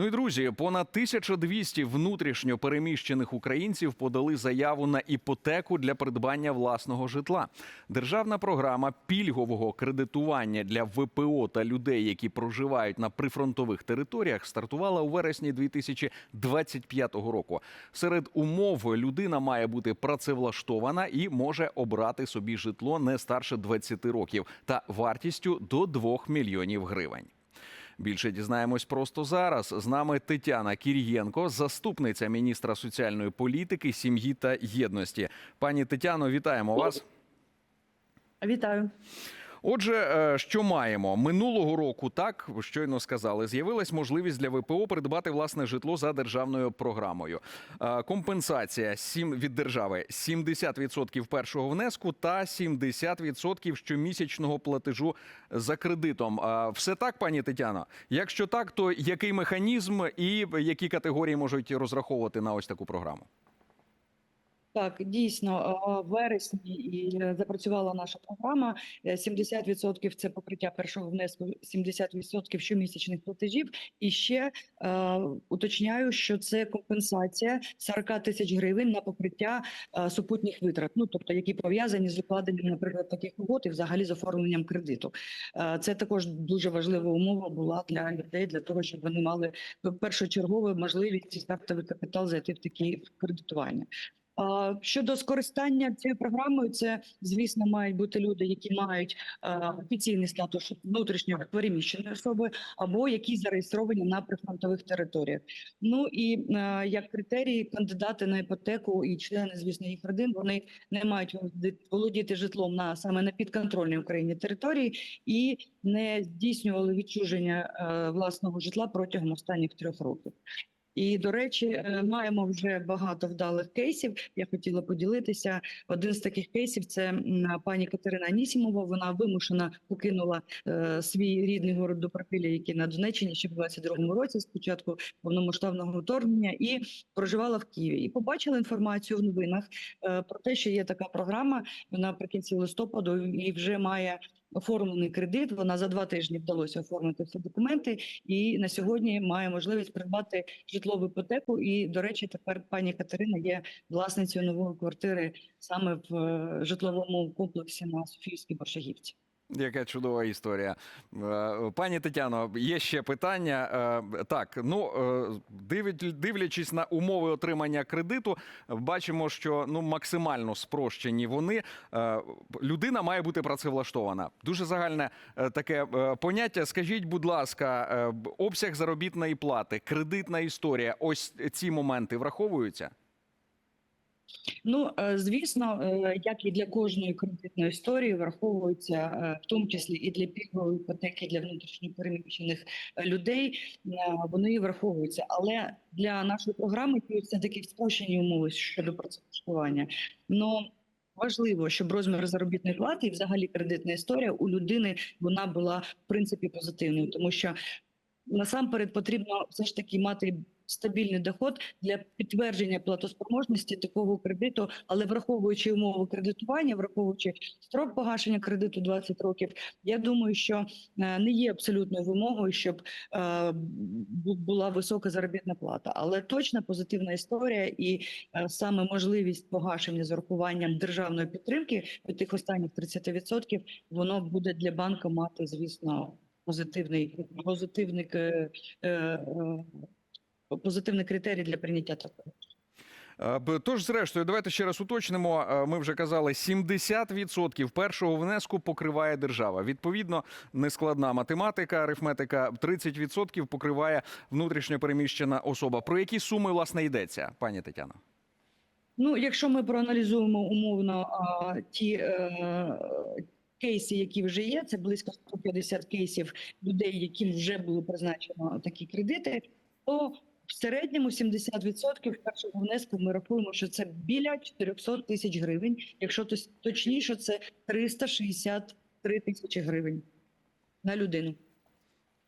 Ну і друзі, понад 1200 внутрішньо переміщених українців подали заяву на іпотеку для придбання власного житла. Державна програма пільгового кредитування для ВПО та людей, які проживають на прифронтових територіях, стартувала у вересні 2025 року. Серед умов людина має бути працевлаштована і може обрати собі житло не старше 20 років та вартістю до 2 мільйонів гривень. Більше дізнаємось просто зараз. З нами Тетяна Кір'єнко, заступниця міністра соціальної політики, сім'ї та єдності. Пані Тетяно, вітаємо вас. Вітаю. Отже, е, що маємо минулого року, так щойно сказали, з'явилась можливість для ВПО придбати власне житло за державною програмою. Е, Компенсація сім від держави 70% першого внеску та 70% щомісячного платежу за кредитом. Е, Все так, пані Тетяно? Якщо так, то який механізм і які категорії можуть розраховувати на ось таку програму? Так, дійсно, е, в вересні і е, запрацювала наша програма. Е, 70% – це покриття першого внеску, 70% щомісячних платежів. І ще е, уточняю, що це компенсація 40 тисяч гривень на покриття е, супутніх витрат, ну тобто які пов'язані з укладенням, наприклад, таких угод і взагалі з оформленням кредиту. Е, це також дуже важлива умова була для людей, для того, щоб вони мали першочергову можливість стартовий капітал зайти в такі кредитування. Щодо скористання цією програмою, це звісно мають бути люди, які мають е, офіційний статус внутрішньо переміщеної особи, або які зареєстровані на прифронтових територіях. Ну і е, як критерії, кандидати на іпотеку і члени, звісно, їх родин, вони не мають володіти житлом на саме на підконтрольній Україні території і не здійснювали відчуження е, власного житла протягом останніх трьох років. І до речі, е, маємо вже багато вдалих кейсів. Я хотіла поділитися. Один з таких кейсів це пані Катерина Анісімова. Вона вимушена покинула е, свій рідний город до Добропілля, який на Донеччині ще в 22-му році, спочатку повномасштабного вторгнення, і проживала в Києві. І побачила інформацію в новинах е, про те, що є така програма. Наприкінці листопаду і вже має оформлений кредит. Вона за два тижні вдалося оформити всі документи, і на сьогодні має можливість придбати житлову іпотеку. І, до речі, тепер пані Катерина є власницею нової квартири саме в е, житловому комплексі на Софійській Борщагівці. Яка чудова історія. Е, Пані Тетяно, є ще питання. Е, Так, ну е, дивлячись на умови отримання кредиту, бачимо, що ну максимально спрощені вони. Людина має бути працевлаштована. Дуже загальне таке поняття. Скажіть, будь ласка, обсяг заробітної плати, кредитна історія. Ось ці моменти враховуються. Ну, е, звісно, е, як і для кожної кредитної історії, враховуються е, в тому числі і для пільгової іпотеки для внутрішньопереміщених людей. Вони враховуються, але для нашої програми це такі спрощені умови щодо працевлаштування. Ну важливо, щоб розмір заробітної плати і взагалі кредитна історія у людини вона була в принципі позитивною, тому що насамперед потрібно все ж таки мати стабільний доход для підтвердження платоспроможності такого кредиту, але враховуючи умови кредитування, враховуючи строк погашення кредиту 20 років, я думаю, що е, не є абсолютною вимогою, щоб е, була висока заробітна плата, але точно позитивна історія і е, саме можливість погашення з урахуванням державної підтримки від тих останніх 30%, воно буде для банка мати, звісно, позитивний позитивний е, е, позитивний критерій для прийняття такого. Е, Тож, зрештою, давайте ще раз уточнимо. Е, Ми вже казали, 70% першого внеску покриває держава. Відповідно, нескладна математика, арифметика 30% покриває внутрішньо переміщена особа. Про які суми власне йдеться, пані Тетяно? Ну, якщо ми проаналізуємо умовно ті е, кейси, які вже є, це близько 150 кейсів людей, яким вже було призначено такі кредити, то в середньому 70% першого внеску ми рахуємо, що це біля 400 тисяч гривень. Якщо точніше, це 363 тисячі гривень на людину.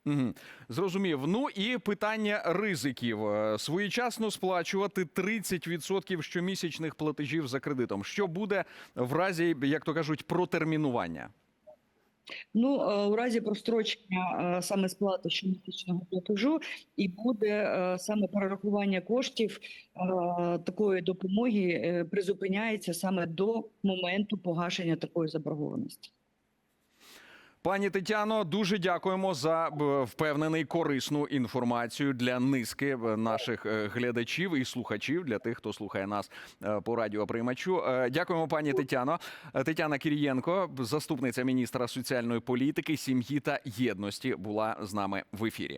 Угу. Зрозумів. Ну і питання ризиків. Е, Своєчасно сплачувати 30% щомісячних платежів за кредитом. Що буде в разі, як то кажуть, протермінування? Ну, е, у разі прострочення е, саме сплати щомісячного платежу і буде е, саме перерахування коштів такої допомоги призупиняється саме до моменту погашення такої заборгованості. Пані Тетяно, дуже дякуємо за впевнений корисну інформацію для низки наших е, глядачів і слухачів, для тих, хто слухає нас е, по радіоприймачу. Е, Дякуємо, пані Тетяно. Е, Тетяна Кірієнко, заступниця міністра соціальної політики, сім'ї та єдності, була з нами в ефірі.